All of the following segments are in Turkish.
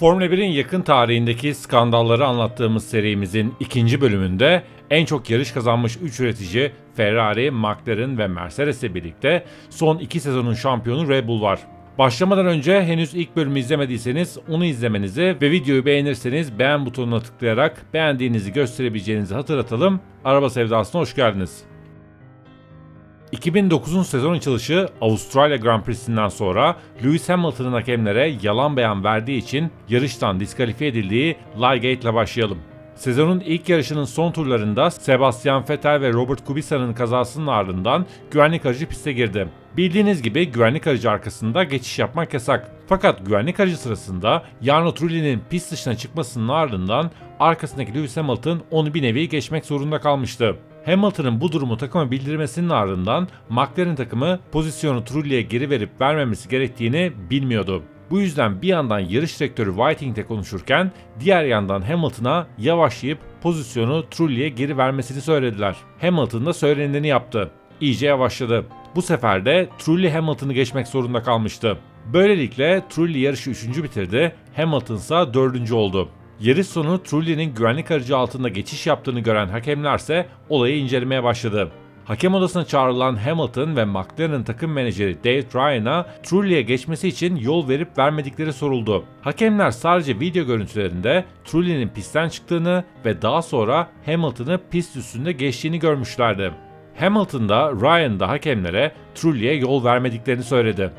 Formula 1'in yakın tarihindeki skandalları anlattığımız serimizin ikinci bölümünde en çok yarış kazanmış 3 üretici Ferrari, McLaren ve Mercedes ile birlikte son 2 sezonun şampiyonu Red Bull var. Başlamadan önce henüz ilk bölümü izlemediyseniz onu izlemenizi ve videoyu beğenirseniz beğen butonuna tıklayarak beğendiğinizi gösterebileceğinizi hatırlatalım. Araba Sevdası'na hoş geldiniz. 2009'un sezon açılışı Avustralya Grand Prix'sinden sonra Lewis Hamilton'ın hakemlere yalan beyan verdiği için yarıştan diskalifiye edildiği Liegate ile başlayalım. Sezonun ilk yarışının son turlarında Sebastian Vettel ve Robert Kubica'nın kazasının ardından güvenlik aracı piste girdi. Bildiğiniz gibi güvenlik aracı arkasında geçiş yapmak yasak. Fakat güvenlik aracı sırasında Jarno Trulli'nin pist dışına çıkmasının ardından arkasındaki Lewis Hamilton onu bir nevi geçmek zorunda kalmıştı. Hamilton'ın bu durumu takıma bildirmesinin ardından McLaren takımı pozisyonu Trulli'ye geri verip vermemesi gerektiğini bilmiyordu. Bu yüzden bir yandan yarış direktörü Whiting'le konuşurken diğer yandan Hamilton'a yavaşlayıp pozisyonu Trulli'ye geri vermesini söylediler. Hamilton da söyleneni yaptı. İyice yavaşladı. Bu sefer de Trulli Hamilton'ı geçmek zorunda kalmıştı. Böylelikle Trulli yarışı 3. bitirdi, Hamilton ise 4. oldu. Yarış sonu Trulli'nin güvenlik aracı altında geçiş yaptığını gören hakemlerse olayı incelemeye başladı. Hakem odasına çağrılan Hamilton ve McLaren takım menajeri David Ryan'a Trulli'ye geçmesi için yol verip vermedikleri soruldu. Hakemler sadece video görüntülerinde Trulli'nin pistten çıktığını ve daha sonra Hamilton'ı pist üstünde geçtiğini görmüşlerdi. Hamilton da Ryan da hakemlere Trulli'ye yol vermediklerini söyledi.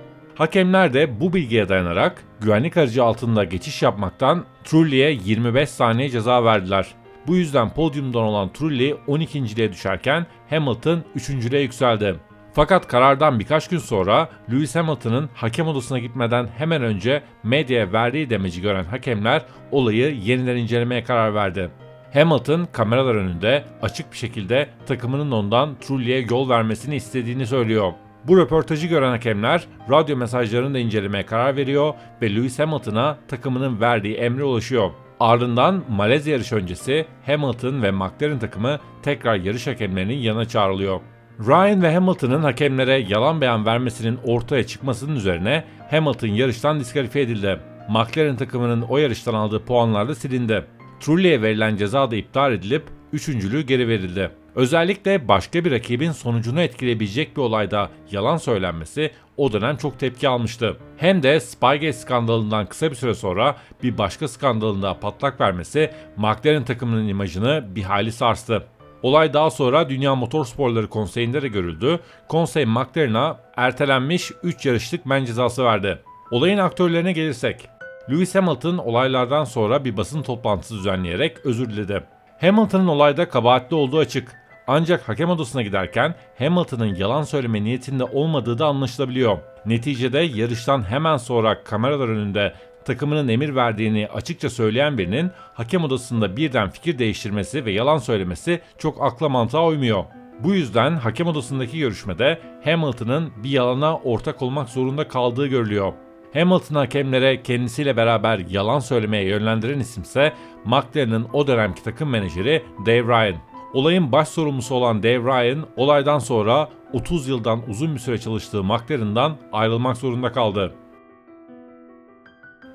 Hakemler de bu bilgiye dayanarak güvenlik aracı altında geçiş yapmaktan Trulli'ye 25 saniye ceza verdiler. Bu yüzden podyumdan olan Trulli 12.liğe düşerken Hamilton 3.lüğe yükseldi. Fakat karardan birkaç gün sonra Lewis Hamilton'ın hakem odasına gitmeden hemen önce medyaya verdiği demeci gören hakemler olayı yeniden incelemeye karar verdi. Hamilton kameralar önünde açık bir şekilde takımının ondan Trulli'ye yol vermesini istediğini söylüyor. Bu röportajı gören hakemler radyo mesajlarını da incelemeye karar veriyor ve Lewis Hamilton'a takımının verdiği emre ulaşıyor. Ardından Malezya yarış öncesi Hamilton ve McLaren takımı tekrar yarış hakemlerinin yanına çağrılıyor. Ryan ve Hamilton'ın hakemlere yalan beyan vermesinin ortaya çıkmasının üzerine Hamilton yarıştan diskalifiye edildi. McLaren takımının o yarıştan aldığı puanlar da silindi. Trulli'ye verilen ceza da iptal edilip üçüncülüğü geri verildi. Özellikle başka bir rakibin sonucunu etkileyebilecek bir olayda yalan söylenmesi o dönem çok tepki almıştı. Hem de Spygate skandalından kısa bir süre sonra bir başka skandalında patlak vermesi McLaren takımının imajını bir hayli sarstı. Olay daha sonra Dünya Motorsporları Konseyi'nde de görüldü. Konsey McLaren'a ertelenmiş 3 yarışlık men cezası verdi. Olayın aktörlerine gelirsek. Lewis Hamilton olaylardan sonra bir basın toplantısı düzenleyerek özür diledi. Hamilton'ın olayda kabahatli olduğu açık. Ancak hakem odasına giderken Hamilton'ın yalan söyleme niyetinde olmadığı da anlaşılabiliyor. Neticede yarıştan hemen sonra kameralar önünde takımının emir verdiğini açıkça söyleyen birinin hakem odasında birden fikir değiştirmesi ve yalan söylemesi çok akla mantığa uymuyor. Bu yüzden hakem odasındaki görüşmede Hamilton'ın bir yalana ortak olmak zorunda kaldığı görülüyor. Hamilton hakemlere kendisiyle beraber yalan söylemeye yönlendiren isimse McLaren'ın o dönemki takım menajeri Dave Ryan. Olayın baş sorumlusu olan Dave Ryan, olaydan sonra 30 yıldan uzun bir süre çalıştığı McLaren'dan ayrılmak zorunda kaldı.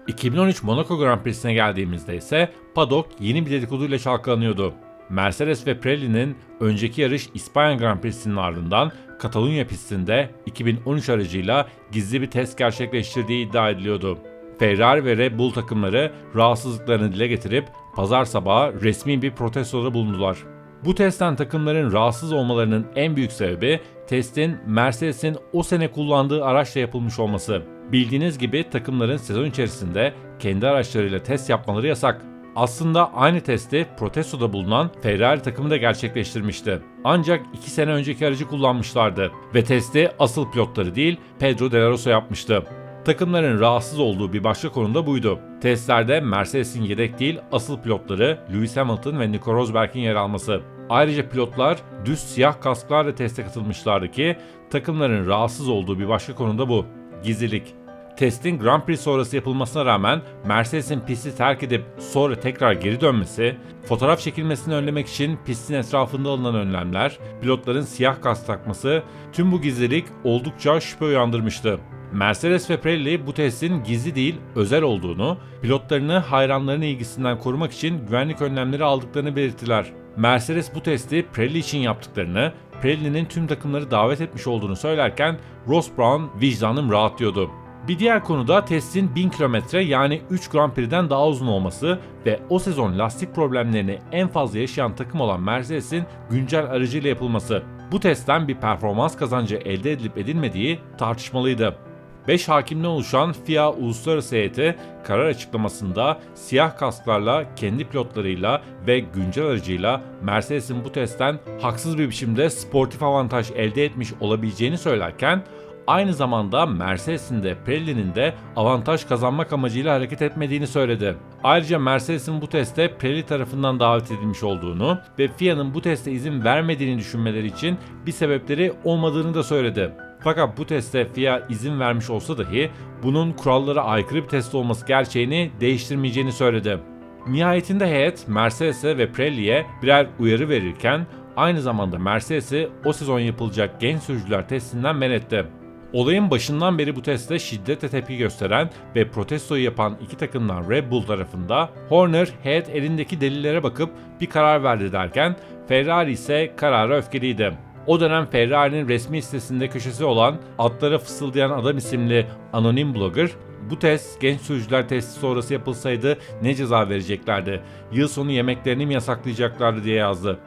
2013 Monaco Grand Prix'sine geldiğimizde ise paddock yeni bir dedikoduyla çalkalanıyordu. Mercedes ve Pirelli'nin önceki yarış İspanya Grand Prix'sinin ardından Katalunya pistinde 2013 aracıyla gizli bir test gerçekleştirdiği iddia ediliyordu. Ferrari ve Red Bull takımları rahatsızlıklarını dile getirip pazar sabahı resmi bir protestoda bulundular. Bu testten takımların rahatsız olmalarının en büyük sebebi testin Mercedes'in o sene kullandığı araçla yapılmış olması. Bildiğiniz gibi takımların sezon içerisinde kendi araçlarıyla test yapmaları yasak. Aslında aynı testi protestoda bulunan Ferrari takımı da gerçekleştirmişti. Ancak 2 sene önceki aracı kullanmışlardı ve testi asıl pilotları değil Pedro De La Rosa yapmıştı. Takımların rahatsız olduğu bir başka konu da buydu. Testlerde Mercedes'in yedek değil asıl pilotları Lewis Hamilton ve Nico Rosberg'in yer alması. Ayrıca pilotlar düz siyah kasklarla teste katılmışlardı ki takımların rahatsız olduğu bir başka konu da bu. Gizlilik. Testin Grand Prix sonrası yapılmasına rağmen Mercedes'in pisti terk edip sonra tekrar geri dönmesi, fotoğraf çekilmesini önlemek için pistin etrafında alınan önlemler, pilotların siyah kask takması, tüm bu gizlilik oldukça şüphe uyandırmıştı. Mercedes ve Pirelli bu testin gizli değil, özel olduğunu, pilotlarını hayranların ilgisinden korumak için güvenlik önlemleri aldıklarını belirttiler. Mercedes bu testi Pirelli için yaptıklarını, Pirelli'nin tüm takımları davet etmiş olduğunu söylerken Ross Brown vicdanım rahat diyordu. Bir diğer konu da testin 1000 kilometre yani 3 Grand Prix'den daha uzun olması ve o sezon lastik problemlerini en fazla yaşayan takım olan Mercedes'in güncel aracıyla yapılması. Bu testten bir performans kazancı elde edilip edilmediği tartışmalıydı. 5 hakimden oluşan FIA Uluslararası Heyeti karar açıklamasında siyah kasklarla, kendi pilotlarıyla ve güncel aracıyla Mercedes'in bu testten haksız bir biçimde sportif avantaj elde etmiş olabileceğini söylerken aynı zamanda Mercedes'in de Pirelli'nin de avantaj kazanmak amacıyla hareket etmediğini söyledi. Ayrıca Mercedes'in bu teste Pirelli tarafından davet edilmiş olduğunu ve FIA'nın bu teste izin vermediğini düşünmeleri için bir sebepleri olmadığını da söyledi. Fakat bu teste FIA izin vermiş olsa dahi bunun kurallara aykırı bir test olması gerçeğini değiştirmeyeceğini söyledi. Nihayetinde heyet Mercedes'e ve Pirelli'ye birer uyarı verirken aynı zamanda Mercedes'i o sezon yapılacak genç sürücüler testinden men etti. Olayın başından beri bu testte şiddetle tepki gösteren ve protestoyu yapan iki takımdan Red Bull tarafında Horner heyet elindeki delillere bakıp bir karar verdi derken Ferrari ise karara öfkeliydi. O dönem Ferrari'nin resmi sitesinde köşesi olan Atlara Fısıldayan Adam isimli anonim blogger bu test genç sürücüler testi sonrası yapılsaydı ne ceza vereceklerdi? Yıl sonu yemeklerini mi yasaklayacaklardı diye yazdı.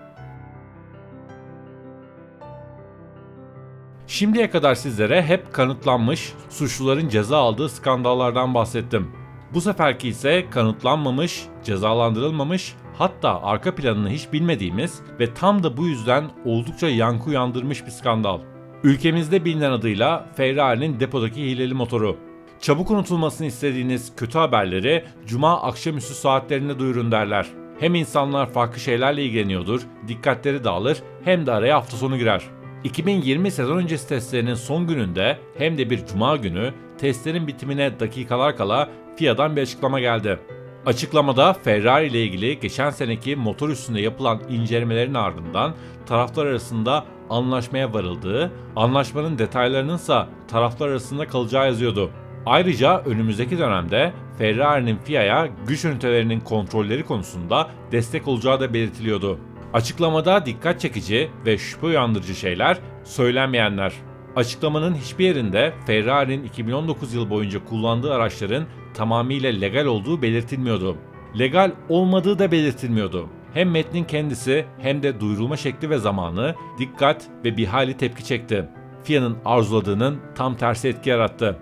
Şimdiye kadar sizlere hep kanıtlanmış suçluların ceza aldığı skandallardan bahsettim. Bu seferki ise kanıtlanmamış, cezalandırılmamış, hatta arka planını hiç bilmediğimiz ve tam da bu yüzden oldukça yankı uyandırmış bir skandal. Ülkemizde bilinen adıyla Ferrari'nin depodaki hileli motoru. Çabuk unutulmasını istediğiniz kötü haberleri cuma akşamüstü saatlerinde duyurun derler. Hem insanlar farklı şeylerle ilgileniyordur, dikkatleri dağılır hem de araya hafta sonu girer. 2020 sezon öncesi testlerinin son gününde hem de bir cuma günü testlerin bitimine dakikalar kala FIA'dan bir açıklama geldi. Açıklamada Ferrari ile ilgili geçen seneki motor üstünde yapılan incelemelerin ardından taraflar arasında anlaşmaya varıldığı, anlaşmanın detaylarının ise taraflar arasında kalacağı yazıyordu. Ayrıca önümüzdeki dönemde Ferrari'nin FIA'ya güç ünitelerinin kontrolleri konusunda destek olacağı da belirtiliyordu. Açıklamada dikkat çekici ve şüphe uyandırıcı şeyler söylenmeyenler. Açıklamanın hiçbir yerinde Ferrari'nin 2019 yıl boyunca kullandığı araçların tamamıyla legal olduğu belirtilmiyordu. Legal olmadığı da belirtilmiyordu. Hem metnin kendisi hem de duyurulma şekli ve zamanı dikkat ve bir hali tepki çekti. FIA'nın arzuladığının tam tersi etki yarattı.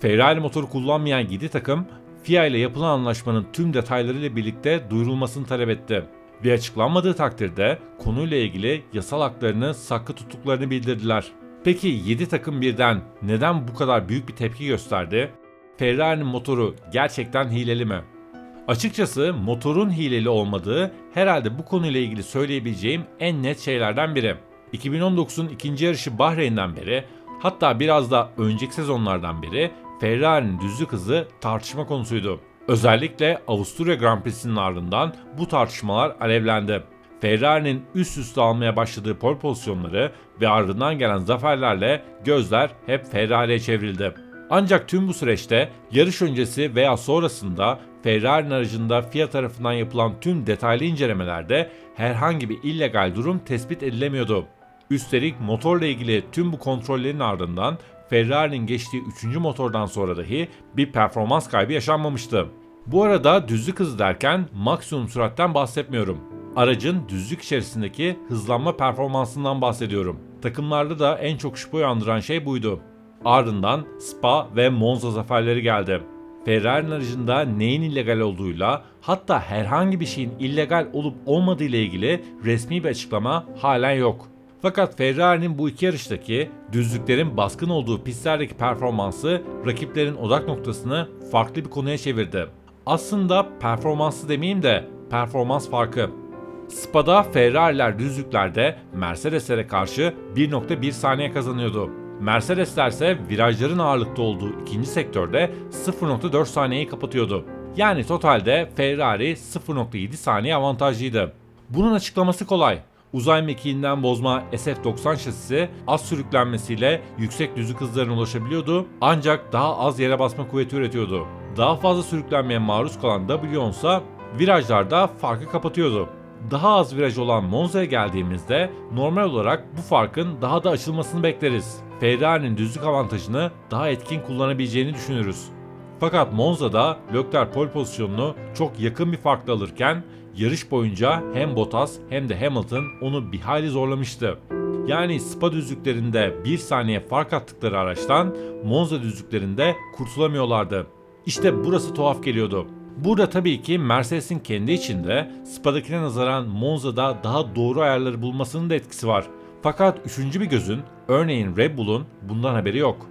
Ferrari motoru kullanmayan 7 takım FIA ile yapılan anlaşmanın tüm detaylarıyla birlikte duyurulmasını talep etti ve açıklanmadığı takdirde konuyla ilgili yasal haklarını saklı tuttuklarını bildirdiler. Peki 7 takım birden neden bu kadar büyük bir tepki gösterdi? Ferrari'nin motoru gerçekten hileli mi? Açıkçası motorun hileli olmadığı herhalde bu konuyla ilgili söyleyebileceğim en net şeylerden biri. 2019'un ikinci yarışı Bahreyn'den beri hatta biraz da önceki sezonlardan beri Ferrari'nin düzlük hızı tartışma konusuydu. Özellikle Avusturya Grand Prix'sinin ardından bu tartışmalar alevlendi. Ferrari'nin üst üste almaya başladığı pol pozisyonları ve ardından gelen zaferlerle gözler hep Ferrari'ye çevrildi. Ancak tüm bu süreçte yarış öncesi veya sonrasında Ferrari'nin aracında FIA tarafından yapılan tüm detaylı incelemelerde herhangi bir illegal durum tespit edilemiyordu. Üstelik motorla ilgili tüm bu kontrollerin ardından Ferrari'nin geçtiği 3. motordan sonra dahi bir performans kaybı yaşanmamıştı. Bu arada düzlük hızı derken maksimum süratten bahsetmiyorum. Aracın düzlük içerisindeki hızlanma performansından bahsediyorum. Takımlarda da en çok şüphe uyandıran şey buydu. Ardından Spa ve Monza zaferleri geldi. Ferrari'nin aracında neyin illegal olduğuyla hatta herhangi bir şeyin illegal olup olmadığı ile ilgili resmi bir açıklama halen yok. Fakat Ferrari'nin bu iki yarıştaki düzlüklerin baskın olduğu pistlerdeki performansı rakiplerin odak noktasını farklı bir konuya çevirdi. Aslında performansı demeyeyim de performans farkı. Spa'da Ferrari'ler düzlüklerde Mercedes'lere karşı 1.1 saniye kazanıyordu. Mercedesler ise virajların ağırlıkta olduğu ikinci sektörde 0.4 saniyeyi kapatıyordu. Yani totalde Ferrari 0.7 saniye avantajlıydı. Bunun açıklaması kolay. Uzay mekiğinden bozma SF-90 şasisi az sürüklenmesiyle yüksek düzlük hızlarına ulaşabiliyordu ancak daha az yere basma kuvveti üretiyordu. Daha fazla sürüklenmeye maruz kalan W ise virajlarda farkı kapatıyordu. Daha az viraj olan Monza'ya geldiğimizde normal olarak bu farkın daha da açılmasını bekleriz. Ferrari'nin düzlük avantajını daha etkin kullanabileceğini düşünürüz. Fakat Monza'da Leclerc pole pozisyonunu çok yakın bir farkla alırken yarış boyunca hem Bottas hem de Hamilton onu bir hayli zorlamıştı. Yani Spa düzlüklerinde bir saniye fark attıkları araçtan Monza düzlüklerinde kurtulamıyorlardı. İşte burası tuhaf geliyordu. Burada tabii ki Mercedes'in kendi içinde Spa'dakine nazaran Monza'da daha doğru ayarları bulmasının da etkisi var. Fakat üçüncü bir gözün, örneğin Red Bull'un bundan haberi yok.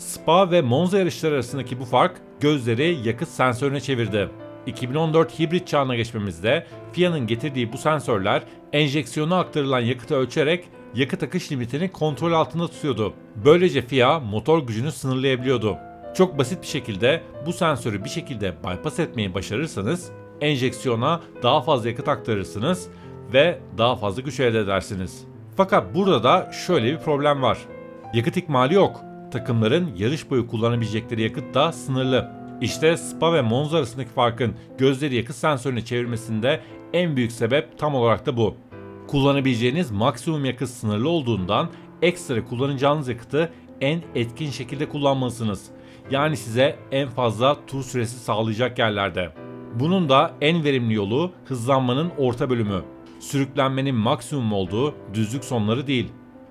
Spa ve Monza yarışları arasındaki bu fark gözleri yakıt sensörüne çevirdi. 2014 hibrit çağına geçmemizde FIA'nın getirdiği bu sensörler enjeksiyona aktarılan yakıtı ölçerek yakıt akış limitini kontrol altında tutuyordu. Böylece FIA motor gücünü sınırlayabiliyordu. Çok basit bir şekilde bu sensörü bir şekilde bypass etmeyi başarırsanız enjeksiyona daha fazla yakıt aktarırsınız ve daha fazla güç elde edersiniz. Fakat burada da şöyle bir problem var. Yakıt ikmali yok. Takımların yarış boyu kullanabilecekleri yakıt da sınırlı. İşte Spa ve Monza arasındaki farkın gözleri yakıt sensörüne çevirmesinde en büyük sebep tam olarak da bu. Kullanabileceğiniz maksimum yakıt sınırlı olduğundan ekstra kullanacağınız yakıtı en etkin şekilde kullanmalısınız. Yani size en fazla tur süresi sağlayacak yerlerde. Bunun da en verimli yolu hızlanmanın orta bölümü. Sürüklenmenin maksimum olduğu düzlük sonları değil.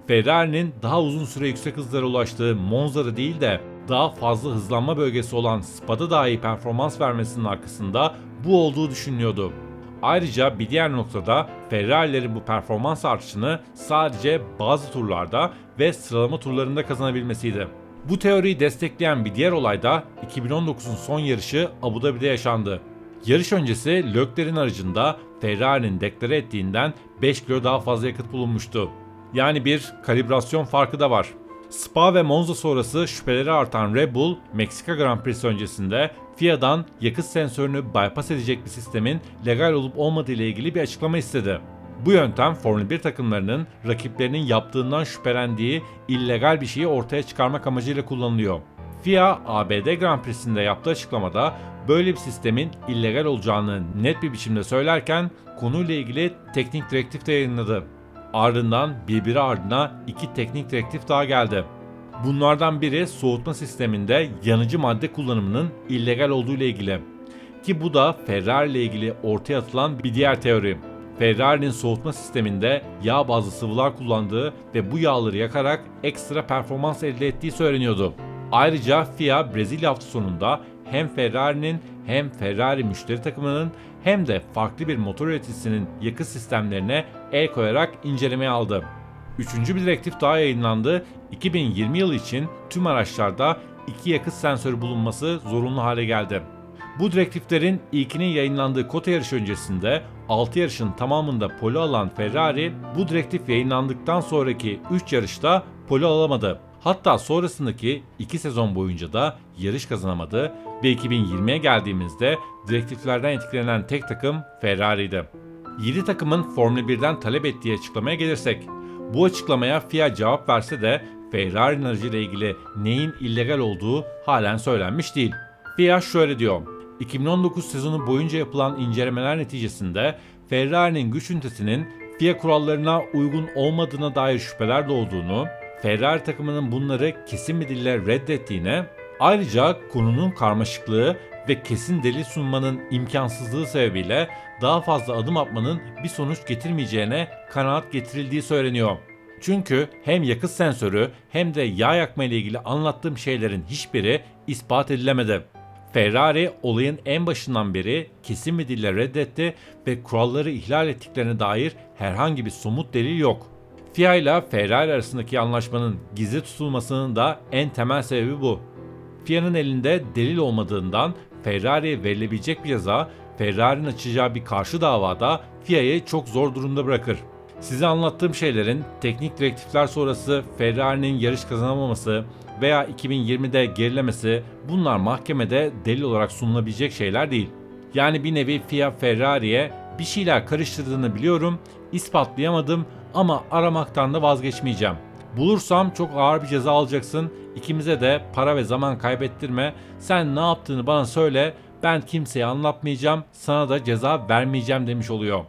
Ferrari'nin daha uzun süre yüksek hızlara ulaştığı Monza'da değil de daha fazla hızlanma bölgesi olan Spa'da daha iyi performans vermesinin arkasında bu olduğu düşünülüyordu. Ayrıca bir diğer noktada Ferrari'lerin bu performans artışını sadece bazı turlarda ve sıralama turlarında kazanabilmesiydi. Bu teoriyi destekleyen bir diğer olay da 2019'un son yarışı Abu Dhabi'de yaşandı. Yarış öncesi Leclerc'in aracında Ferrari'nin deklare ettiğinden 5 kilo daha fazla yakıt bulunmuştu. Yani bir kalibrasyon farkı da var. Spa ve Monza sonrası şüpheleri artan Red Bull, Meksika Grand Prix öncesinde FIA'dan yakıt sensörünü bypass edecek bir sistemin legal olup olmadığı ile ilgili bir açıklama istedi. Bu yöntem Formula 1 takımlarının rakiplerinin yaptığından şüphelendiği illegal bir şeyi ortaya çıkarmak amacıyla kullanılıyor. FIA, ABD Grand Prix'sinde yaptığı açıklamada böyle bir sistemin illegal olacağını net bir biçimde söylerken konuyla ilgili teknik direktif de yayınladı. Ardından birbiri ardına iki teknik direktif daha geldi. Bunlardan biri soğutma sisteminde yanıcı madde kullanımının illegal olduğu ile ilgili. Ki bu da Ferrari ile ilgili ortaya atılan bir diğer teori. Ferrari'nin soğutma sisteminde yağ bazlı sıvılar kullandığı ve bu yağları yakarak ekstra performans elde ettiği söyleniyordu. Ayrıca FIA Brezilya hafta sonunda hem Ferrari'nin hem Ferrari müşteri takımının hem de farklı bir motor üreticisinin yakıt sistemlerine el koyarak incelemeye aldı. Üçüncü bir direktif daha yayınlandı. 2020 yılı için tüm araçlarda iki yakıt sensörü bulunması zorunlu hale geldi. Bu direktiflerin ilkinin yayınlandığı kota yarışı öncesinde 6 yarışın tamamında polo alan Ferrari bu direktif yayınlandıktan sonraki 3 yarışta polo alamadı. Hatta sonrasındaki 2 sezon boyunca da yarış kazanamadı ve 2020'ye geldiğimizde direktiflerden etkilenen tek takım Ferrari'ydi. 7 takımın Formula 1'den talep ettiği açıklamaya gelirsek, bu açıklamaya FIA cevap verse de Ferrari'nin aracıyla ilgili neyin illegal olduğu halen söylenmiş değil. FIA şöyle diyor, 2019 sezonu boyunca yapılan incelemeler neticesinde Ferrari'nin güç ünitesinin FIA kurallarına uygun olmadığına dair şüpheler doğduğunu, Ferrari takımının bunları kesin bir dille reddettiğine, ayrıca konunun karmaşıklığı ve kesin delil sunmanın imkansızlığı sebebiyle daha fazla adım atmanın bir sonuç getirmeyeceğine kanaat getirildiği söyleniyor. Çünkü hem yakıt sensörü hem de yağ yakma ile ilgili anlattığım şeylerin hiçbiri ispat edilemedi. Ferrari olayın en başından beri kesin bir dille reddetti ve kuralları ihlal ettiklerine dair herhangi bir somut delil yok. FIA ile Ferrari arasındaki anlaşmanın gizli tutulmasının da en temel sebebi bu. FIA'nın elinde delil olmadığından Ferrari'ye verilebilecek bir ceza Ferrari'nin açacağı bir karşı davada FIA'yı çok zor durumda bırakır. Size anlattığım şeylerin teknik direktifler sonrası Ferrari'nin yarış kazanamaması veya 2020'de gerilemesi bunlar mahkemede delil olarak sunulabilecek şeyler değil. Yani bir nevi FIA Ferrari'ye bir şeyler karıştırdığını biliyorum. ispatlayamadım ama aramaktan da vazgeçmeyeceğim. Bulursam çok ağır bir ceza alacaksın. İkimize de para ve zaman kaybettirme. Sen ne yaptığını bana söyle. Ben kimseye anlatmayacağım. Sana da ceza vermeyeceğim demiş oluyor.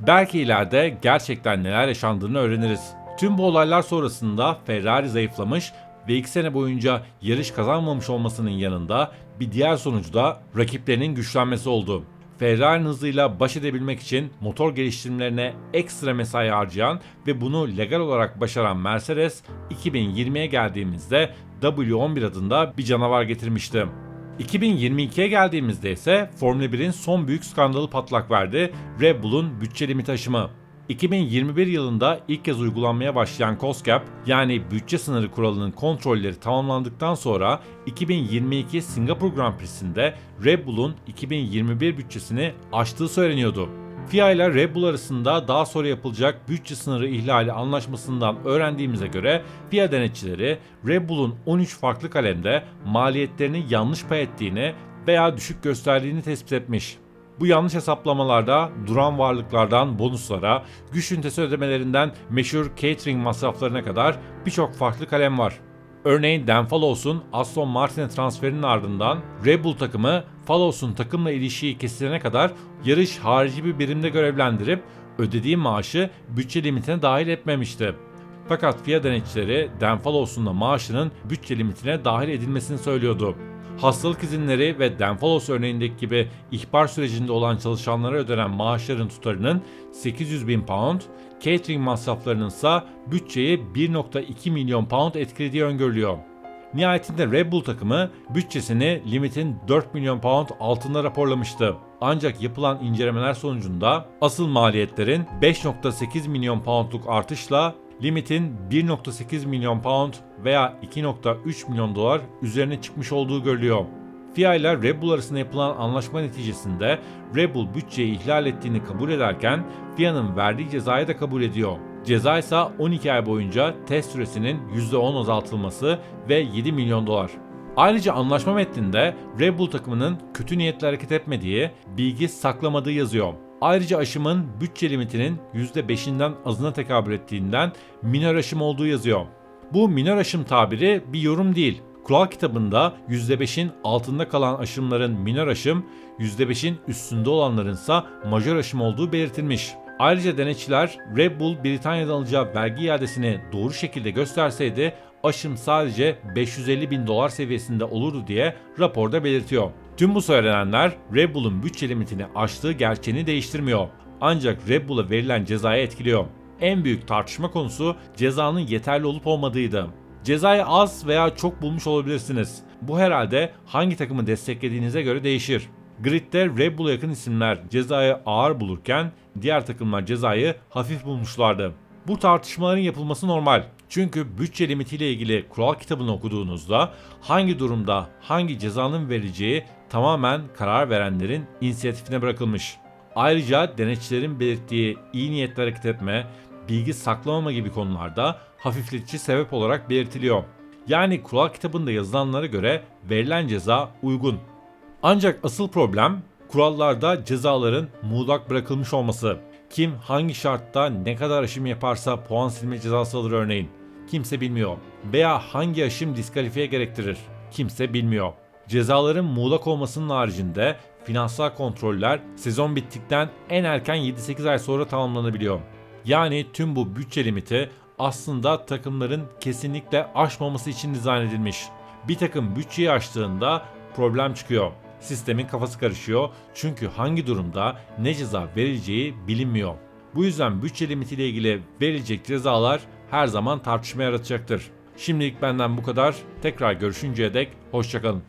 Belki ileride gerçekten neler yaşandığını öğreniriz. Tüm bu olaylar sonrasında Ferrari zayıflamış ve 2 sene boyunca yarış kazanmamış olmasının yanında bir diğer sonucu da rakiplerinin güçlenmesi oldu. Ferrari'nin hızıyla baş edebilmek için motor geliştirmelerine ekstra mesai harcayan ve bunu legal olarak başaran Mercedes 2020'ye geldiğimizde W11 adında bir canavar getirmişti. 2022'ye geldiğimizde ise Formula 1'in son büyük skandalı patlak verdi. Red Bull'un bütçe limiti aşımı. 2021 yılında ilk kez uygulanmaya başlayan cost cap yani bütçe sınırı kuralının kontrolleri tamamlandıktan sonra 2022 Singapur Grand Prix'sinde Red Bull'un 2021 bütçesini aştığı söyleniyordu. FIA ile Red Bull arasında daha sonra yapılacak bütçe sınırı ihlali anlaşmasından öğrendiğimize göre FIA denetçileri Red Bull'un 13 farklı kalemde maliyetlerini yanlış pay ettiğini veya düşük gösterdiğini tespit etmiş. Bu yanlış hesaplamalarda duran varlıklardan bonuslara, güç ünitesi ödemelerinden meşhur catering masraflarına kadar birçok farklı kalem var. Örneğin Dan Fallows'un Aston Martin'e transferinin ardından Red Bull takımı Fallows'un takımla ilişiği kesilene kadar yarış harici bir birimde görevlendirip ödediği maaşı bütçe limitine dahil etmemişti. Fakat FIA denetçileri Dan Fallows'un da maaşının bütçe limitine dahil edilmesini söylüyordu. Hastalık izinleri ve Dan Follows örneğindeki gibi ihbar sürecinde olan çalışanlara ödenen maaşların tutarının 800 bin pound, catering masraflarının ise bütçeyi 1.2 milyon pound etkilediği öngörülüyor. Nihayetinde Red Bull takımı bütçesini limitin 4 milyon pound altında raporlamıştı. Ancak yapılan incelemeler sonucunda asıl maliyetlerin 5.8 milyon poundluk artışla limitin 1.8 milyon pound veya 2.3 milyon dolar üzerine çıkmış olduğu görülüyor. FIA ile Red Bull arasında yapılan anlaşma neticesinde Red Bull bütçeyi ihlal ettiğini kabul ederken FIA'nın verdiği cezayı da kabul ediyor. Ceza ise 12 ay boyunca test süresinin %10 azaltılması ve 7 milyon dolar. Ayrıca anlaşma metninde Red Bull takımının kötü niyetle hareket etmediği, bilgi saklamadığı yazıyor. Ayrıca aşımın bütçe limitinin %5'inden azına tekabül ettiğinden minor aşım olduğu yazıyor. Bu minor aşım tabiri bir yorum değil. Kural kitabında %5'in altında kalan aşımların minor aşım, %5'in üstünde olanların ise majör aşım olduğu belirtilmiş. Ayrıca denetçiler Red Bull Britanya'dan alacağı vergi iadesini doğru şekilde gösterseydi aşım sadece 550 bin dolar seviyesinde olurdu diye raporda belirtiyor. Tüm bu söylenenler Red Bull'un bütçe limitini aştığı gerçeğini değiştirmiyor. Ancak Red Bull'a verilen cezayı etkiliyor. En büyük tartışma konusu cezanın yeterli olup olmadığıydı. Cezayı az veya çok bulmuş olabilirsiniz. Bu herhalde hangi takımı desteklediğinize göre değişir. Grid'de Red Bull'a yakın isimler cezayı ağır bulurken diğer takımlar cezayı hafif bulmuşlardı. Bu tartışmaların yapılması normal. Çünkü bütçe limitiyle ilgili kural kitabını okuduğunuzda hangi durumda hangi cezanın verileceği tamamen karar verenlerin inisiyatifine bırakılmış. Ayrıca denetçilerin belirttiği iyi niyetle hareket etme, bilgi saklamama gibi konularda hafifletici sebep olarak belirtiliyor. Yani kural kitabında yazılanlara göre verilen ceza uygun. Ancak asıl problem kurallarda cezaların muğlak bırakılmış olması. Kim hangi şartta ne kadar aşım yaparsa puan silme cezası alır örneğin. Kimse bilmiyor. Veya hangi aşım diskalifiye gerektirir. Kimse bilmiyor. Cezaların muğlak olmasının haricinde finansal kontroller sezon bittikten en erken 7-8 ay sonra tamamlanabiliyor. Yani tüm bu bütçe limiti aslında takımların kesinlikle aşmaması için dizayn edilmiş. Bir takım bütçeyi aştığında problem çıkıyor. Sistemin kafası karışıyor çünkü hangi durumda ne ceza verileceği bilinmiyor. Bu yüzden bütçe limitiyle ilgili verilecek cezalar her zaman tartışma yaratacaktır. Şimdilik benden bu kadar. Tekrar görüşünceye dek hoşçakalın.